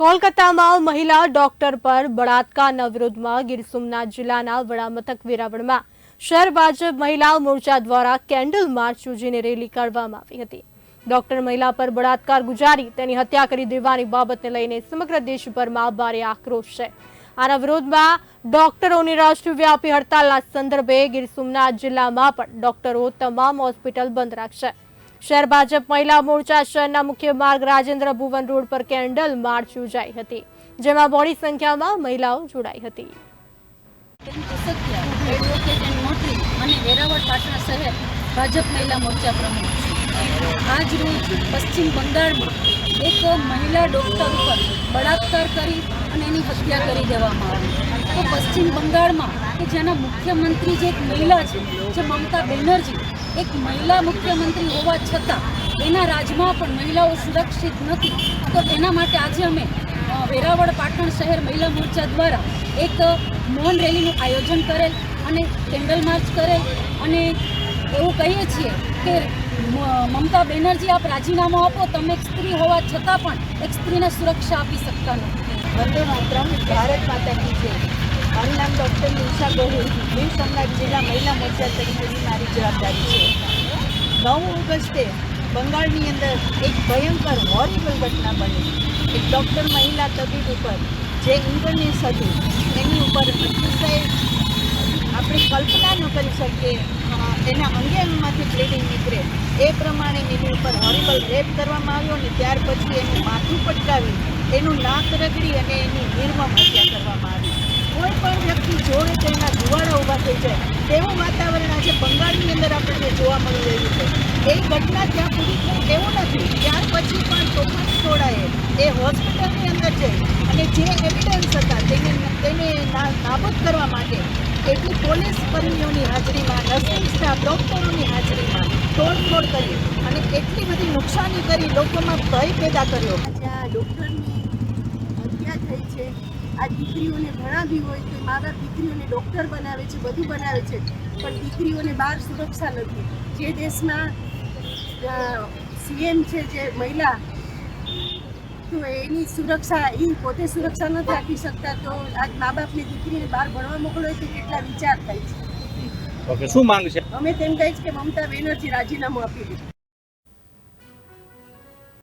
કોલકાતામાં મહિલા ડોક્ટર પર બળાત્કારના વિરોધમાં ગીર સોમનાથ જિલ્લાના વડામથક વેરાવળમાં શહેર ભાજપ મહિલા મોરચા દ્વારા કેન્ડલ માર્ચ યોજીને રેલી કાઢવામાં આવી હતી. ડોક્ટર મહિલા પર બળાત્કાર ગુજારી, તેની હત્યા કરી દેવાની બાબતને લઈને સમગ્ર દેશભરમાં ભારે આક્રોશ છે. આના વિરોધમાં ડોક્ટરોની રાષ્ટ્રવ્યાપી હડતાલના સંદર્ભે ગીર સોમનાથ જિલ્લામાં પણ ડોક્ટરો તમામ હોસ્પિટલ બંધ રાખશે. શહેર ભાજપ મહિલા મોરચા શહેરના મુખ્ય માર્ગ રાજેન્દ્ર ભુવન રોડ પર કેન્ડલ માર્ચ યોજાઈ હતી, જેમાં મોડી સંખ્યામાં મહિલાઓ જોડાઈ હતી. અને વેરાવળ પાટણ શહેર ભાજપ મહિલા મોરચા પ્રમુખ આજ રોજ પશ્ચિમ બંગાળમાં એક મહિલા ડૉક્ટર ઉપર બળાત્કાર કરી અને એની હત્યા કરી દેવામાં આવી. તો પશ્ચિમ બંગાળમાં કે જેના મુખ્યમંત્રી જે એક મહિલા છે, જે મમતા બેનર્જી, એક મહિલા મુખ્યમંત્રી હોવા છતાં એના રાજમાં પણ મહિલાઓ સુરક્ષિત નથી. તો એના માટે આજે અમે વેરાવળ પાટણ શહેર મહિલા મોરચા દ્વારા એક મૌન રેલીનું આયોજન કરેલ અને કેન્ડલ માર્ચ કરેલ અને એવું કહીએ છીએ કે મમતા બેનર્જી આપ રાજીનામું આપો, તમે સ્ત્રી હોવા છતાં પણ એક સ્ત્રીને સુરક્ષા આપી શકતા નથી. વંદે માતરમ, ભારત માતા કી જય. મારું નામ ડૉક્ટર નિશા ગોહિલ. ગીર સોમનાથ જિલ્લા મહિલા મોરચા તરીકેની મારી જવાબદારી છે. નવ ઓગસ્ટે બંગાળની અંદર એક ભયંકર હોરિબલ ઘટના બની. એક ડૉક્ટર મહિલા તબીબ ઉપર, જે ઇન્ટરનેસ હતું એની ઉપર અતિશય આપણે કલ્પના ન કરી શકીએ એના અંગે અંગમાંથી બ્લીડિંગ નીકળે. એ પ્રમાણે એની ઉપર હોરિબલ રેપ કરવામાં આવ્યો અને ત્યાર પછી એનું માથું પટકાવી, એનું નાક રગડી અને એની નિર્મમ હત્યા કરવામાં આવી. કોઈ પણ વ્યક્તિ જોડે તો એના ધુવાડા ઊભા થઈ જાય, તેવું વાતાવરણ આજે બંગાળની અંદર આપણને જોવા મળી રહ્યું છે. એ ઘટના ત્યાં પૂરી થઈ એવું નથી. ત્યાર પછી પણ તોફાન ટોળાએ એ હોસ્પિટલની અંદર જઈ અને જે એવિડન્સ હતા તેને નાબૂદ કરવા માટે એટલી પોલીસ કર્મીઓની હાજરીમાં નર્સિંગ સ્ટાફ ડૉક્ટરોની હાજરીમાં તોડફોડ કરી અને એટલી બધી નુકસાની કરી, લોકોમાં ભય પેદા કર્યો. આ ડૉક્ટરની હત્યા થઈ છે. આ દીકરીઓને ભણાવી હોય તો મા બાપ દીકરીઓને ડૉક્ટર બનાવે છે, બધું બનાવે છે. પણ દીકરીઓને બહાર સુરક્ષા નથી. જે દેશમાં સીએમ છે, જે મહિલા તો એની સુરક્ષા એ પોતે સુરક્ષા નથી આપી શકતા. તો આજ મા બાપની દીકરીને બહાર ભણવા મોકલો તો કેટલા વિચાર થાય છે. ઓકે શું માંગ છે? અમે તેમ કહીએ છીએ કે મમતા બેનર્જી રાજીનામું આપી દે